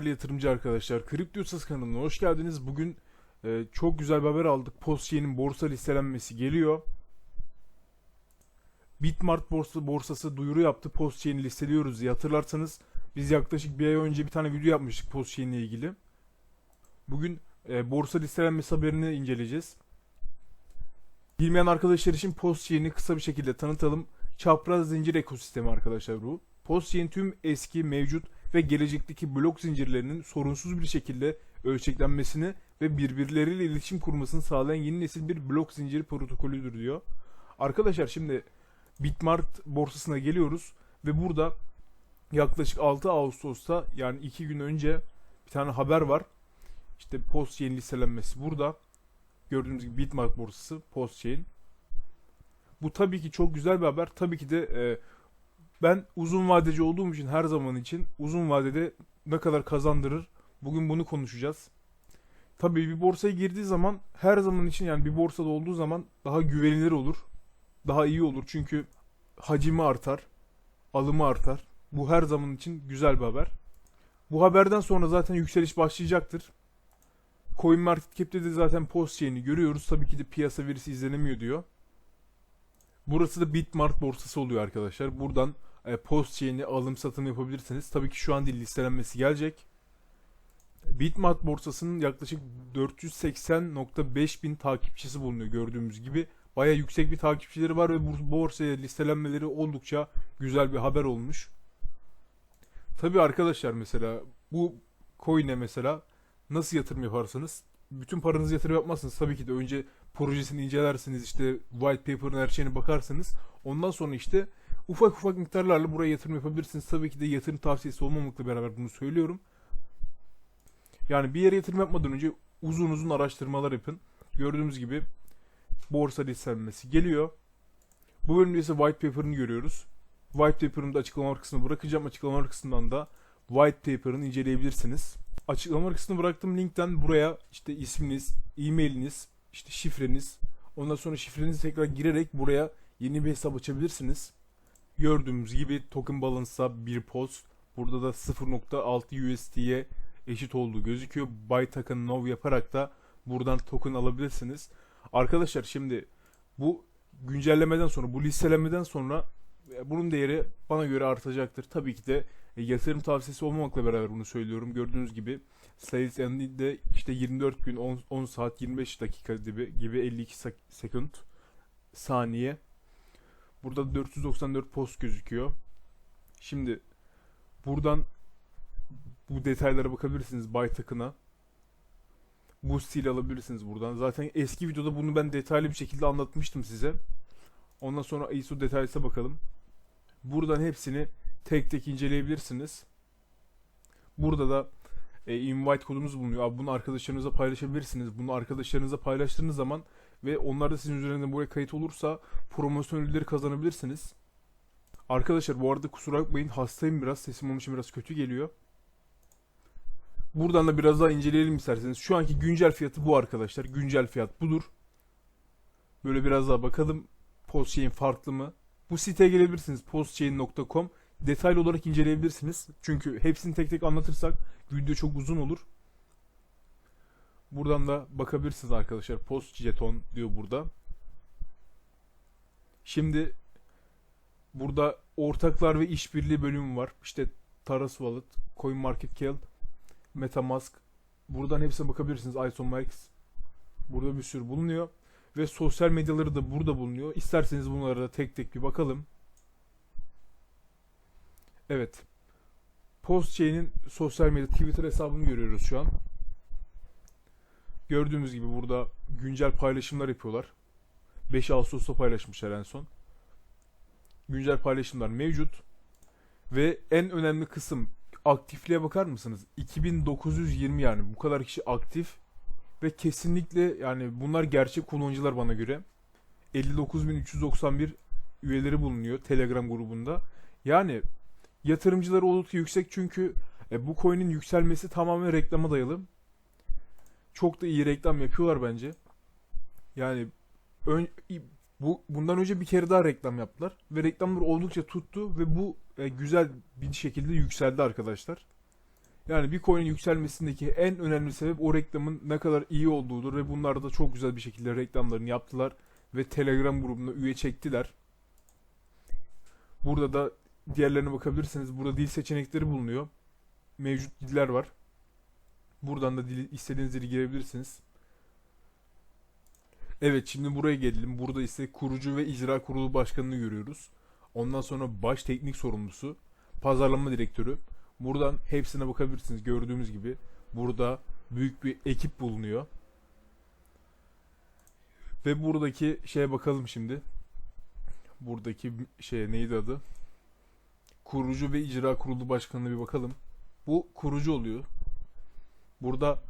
değerli yatırımcı arkadaşlar. Kripto Yasası kanalına hoş geldiniz. Bugün e, çok güzel bir haber aldık. Postye'nin borsa listelenmesi geliyor. Bitmart borsa, borsası duyuru yaptı. Postye'ni listeliyoruz diye hatırlarsanız biz yaklaşık bir ay önce bir tane video yapmıştık Postyen ile ilgili. Bugün e, borsa listelenmesi haberini inceleyeceğiz. Bilmeyen arkadaşlar için Postyen'i kısa bir şekilde tanıtalım. Çapraz zincir ekosistemi arkadaşlar bu. Postyen tüm eski, mevcut ve gelecekteki blok zincirlerinin sorunsuz bir şekilde ölçeklenmesini ve birbirleriyle iletişim kurmasını sağlayan yeni nesil bir blok zinciri protokolüdür diyor. Arkadaşlar şimdi Bitmart borsasına geliyoruz ve burada yaklaşık 6 Ağustos'ta yani 2 gün önce bir tane haber var. İşte Postchain listelenmesi burada. Gördüğünüz gibi Bitmart borsası Postchain. Bu tabii ki çok güzel bir haber. Tabii ki de e, ben uzun vadeci olduğum için her zaman için uzun vadede ne kadar kazandırır bugün bunu konuşacağız. Tabii bir borsaya girdiği zaman her zaman için yani bir borsada olduğu zaman daha güvenilir olur. Daha iyi olur çünkü hacmi artar, alımı artar. Bu her zaman için güzel bir haber. Bu haberden sonra zaten yükseliş başlayacaktır. CoinMarketCap'te de zaten post yayını görüyoruz. Tabii ki de piyasa verisi izlenemiyor diyor. Burası da Bitmart borsası oluyor arkadaşlar. Buradan e, post chain'i alım satım yapabilirsiniz. Tabii ki şu an değil listelenmesi gelecek. Bitmart borsasının yaklaşık 480.5 bin takipçisi bulunuyor gördüğümüz gibi. Baya yüksek bir takipçileri var ve bu borsaya listelenmeleri oldukça güzel bir haber olmuş. Tabii arkadaşlar mesela bu coin'e mesela nasıl yatırım yaparsanız bütün paranızı yatırım yapmazsınız. Tabii ki de önce projesini incelersiniz işte white paper'ın her şeyine bakarsınız. Ondan sonra işte ufak ufak miktarlarla buraya yatırım yapabilirsiniz. Tabii ki de yatırım tavsiyesi olmamakla beraber bunu söylüyorum. Yani bir yere yatırım yapmadan önce uzun uzun araştırmalar yapın. Gördüğümüz gibi borsa listelenmesi geliyor. Bu bölümde ise white paper'ını görüyoruz. White paper'ını da açıklama kısmına bırakacağım. Açıklama kısmından da white paper'ını inceleyebilirsiniz. Açıklama kısmına bıraktığım linkten buraya işte isminiz, e-mailiniz, işte şifreniz, ondan sonra şifrenizi tekrar girerek buraya yeni bir hesap açabilirsiniz. Gördüğümüz gibi token balance'a bir post. Burada da 0.6 USD'ye eşit olduğu gözüküyor. Buy token now yaparak da buradan token alabilirsiniz. Arkadaşlar şimdi bu güncellemeden sonra, bu listelemeden sonra e, bunun değeri bana göre artacaktır. Tabii ki de e, yatırım tavsiyesi olmamakla beraber bunu söylüyorum. Gördüğünüz gibi Sales de işte 24 gün 10, 10 saat 25 dakika gibi, gibi 52 sekund saniye. Burada 494 post gözüküyor. Şimdi buradan bu detaylara bakabilirsiniz buy takına. Bu stil alabilirsiniz buradan. Zaten eski videoda bunu ben detaylı bir şekilde anlatmıştım size. Ondan sonra ISO detaylısına bakalım. Buradan hepsini tek tek inceleyebilirsiniz. Burada da e, invite kodumuz bulunuyor. Abi bunu arkadaşlarınızla paylaşabilirsiniz. Bunu arkadaşlarınızla paylaştığınız zaman ve onlar da sizin üzerinde buraya kayıt olursa promosyon ödülleri kazanabilirsiniz. Arkadaşlar bu arada kusura bakmayın hastayım biraz. Sesim onun için biraz kötü geliyor. Buradan da biraz daha inceleyelim isterseniz. Şu anki güncel fiyatı bu arkadaşlar. Güncel fiyat budur. Böyle biraz daha bakalım. Postchain farklı mı? Bu siteye gelebilirsiniz. postchain.com detaylı olarak inceleyebilirsiniz. Çünkü hepsini tek tek anlatırsak video çok uzun olur. Buradan da bakabilirsiniz arkadaşlar. Post jeton diyor burada. Şimdi burada ortaklar ve işbirliği bölümü var. İşte Taras Wallet, CoinMarketCap, MetaMask. Buradan hepsine bakabilirsiniz. ISOMAX. Burada bir sürü bulunuyor. Ve sosyal medyaları da burada bulunuyor. İsterseniz bunlara da tek tek bir bakalım. Evet. Postchain'in sosyal medya Twitter hesabını görüyoruz şu an. Gördüğümüz gibi burada güncel paylaşımlar yapıyorlar. 5 Ağustos'ta paylaşmışlar en son. Güncel paylaşımlar mevcut. Ve en önemli kısım aktifliğe bakar mısınız? 2920 yani bu kadar kişi aktif ve kesinlikle yani bunlar gerçek kullanıcılar bana göre. 59391 üyeleri bulunuyor Telegram grubunda. Yani yatırımcıları oldukça yüksek çünkü e, bu coin'in yükselmesi tamamen reklama dayalı. Çok da iyi reklam yapıyorlar bence. Yani ön, bu bundan önce bir kere daha reklam yaptılar ve reklamlar oldukça tuttu ve bu e, güzel bir şekilde yükseldi arkadaşlar. Yani bir coin'in yükselmesindeki en önemli sebep o reklamın ne kadar iyi olduğudur ve bunlar da çok güzel bir şekilde reklamlarını yaptılar ve Telegram grubuna üye çektiler. Burada da diğerlerine bakabilirsiniz. Burada dil seçenekleri bulunuyor. Mevcut diller var. Buradan da dil, istediğiniz dili girebilirsiniz. Evet şimdi buraya gelelim. Burada ise kurucu ve icra kurulu başkanını görüyoruz. Ondan sonra baş teknik sorumlusu, pazarlama direktörü. Buradan hepsine bakabilirsiniz. Gördüğümüz gibi burada büyük bir ekip bulunuyor. Ve buradaki şeye bakalım şimdi. Buradaki şey neydi adı? Kurucu ve icra kurulu başkanına bir bakalım. Bu kurucu oluyor. Burada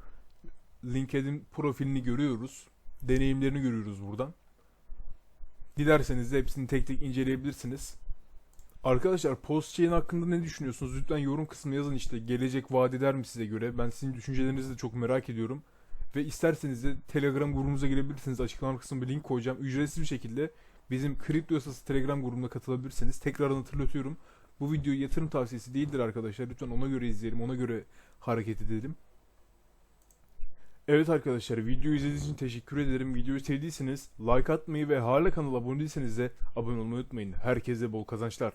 LinkedIn profilini görüyoruz. Deneyimlerini görüyoruz buradan. Dilerseniz de hepsini tek tek inceleyebilirsiniz. Arkadaşlar Postchain hakkında ne düşünüyorsunuz? Lütfen yorum kısmına yazın işte. Gelecek vaat eder mi size göre? Ben sizin düşüncelerinizi de çok merak ediyorum. Ve isterseniz de Telegram grubumuza gelebilirsiniz. Açıklama kısmına bir link koyacağım. Ücretsiz bir şekilde bizim Kripto Yasası Telegram grubuna katılabilirsiniz. Tekrardan hatırlatıyorum. Bu video yatırım tavsiyesi değildir arkadaşlar. Lütfen ona göre izleyelim. Ona göre hareket edelim. Evet arkadaşlar videoyu izlediğiniz için teşekkür ederim. Videoyu sevdiyseniz like atmayı ve hala kanala abone değilseniz de abone olmayı unutmayın. Herkese bol kazançlar.